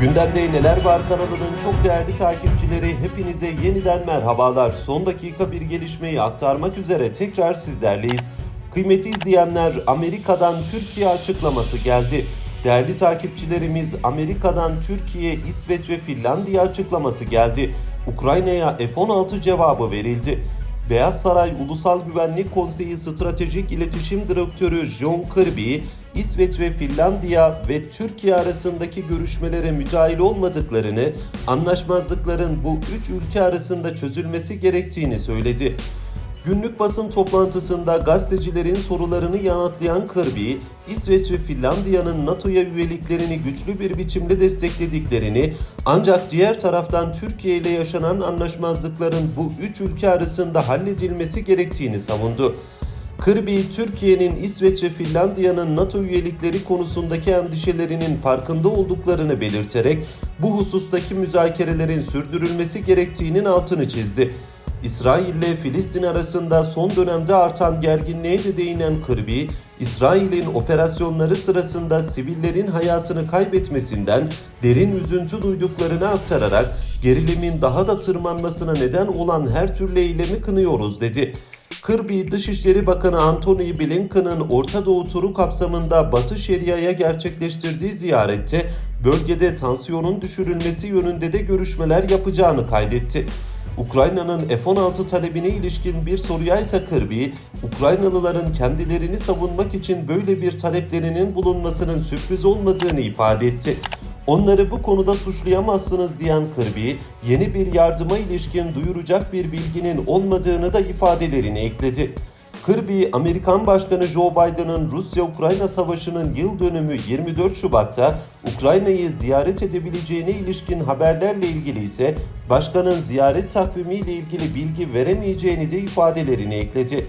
Gündemde neler var kanalının çok değerli takipçileri hepinize yeniden merhabalar. Son dakika bir gelişmeyi aktarmak üzere tekrar sizlerleyiz. Kıymetli izleyenler Amerika'dan Türkiye açıklaması geldi. Değerli takipçilerimiz Amerika'dan Türkiye, İsveç ve Finlandiya açıklaması geldi. Ukrayna'ya F-16 cevabı verildi. Beyaz Saray Ulusal Güvenlik Konseyi Stratejik İletişim Direktörü John Kirby, İsveç ve Finlandiya ve Türkiye arasındaki görüşmelere müdahil olmadıklarını, anlaşmazlıkların bu üç ülke arasında çözülmesi gerektiğini söyledi. Günlük basın toplantısında gazetecilerin sorularını yanıtlayan Kirby, İsveç ve Finlandiya'nın NATO'ya üyeliklerini güçlü bir biçimde desteklediklerini, ancak diğer taraftan Türkiye ile yaşanan anlaşmazlıkların bu üç ülke arasında halledilmesi gerektiğini savundu. Kirby, Türkiye'nin İsveç ve Finlandiya'nın NATO üyelikleri konusundaki endişelerinin farkında olduklarını belirterek bu husustaki müzakerelerin sürdürülmesi gerektiğinin altını çizdi. İsrail ile Filistin arasında son dönemde artan gerginliğe de değinen Kirby, İsrail'in operasyonları sırasında sivillerin hayatını kaybetmesinden derin üzüntü duyduklarını aktararak gerilimin daha da tırmanmasına neden olan her türlü eylemi kınıyoruz dedi. Kirby, Dışişleri Bakanı Antony Blinken'ın Orta Doğu turu kapsamında Batı Şeria'ya gerçekleştirdiği ziyarette bölgede tansiyonun düşürülmesi yönünde de görüşmeler yapacağını kaydetti. Ukrayna'nın F-16 talebine ilişkin bir soruya ise Kirby, Ukraynalıların kendilerini savunmak için böyle bir taleplerinin bulunmasının sürpriz olmadığını ifade etti. Onları bu konuda suçlayamazsınız diyen Kirby, yeni bir yardıma ilişkin duyuracak bir bilginin olmadığını da ifadelerini ekledi. Kirby, Amerikan Başkanı Joe Biden'ın Rusya-Ukrayna Savaşı'nın yıl dönümü 24 Şubat'ta Ukrayna'yı ziyaret edebileceğine ilişkin haberlerle ilgili ise başkanın ziyaret takvimiyle ilgili bilgi veremeyeceğini de ifadelerini ekledi.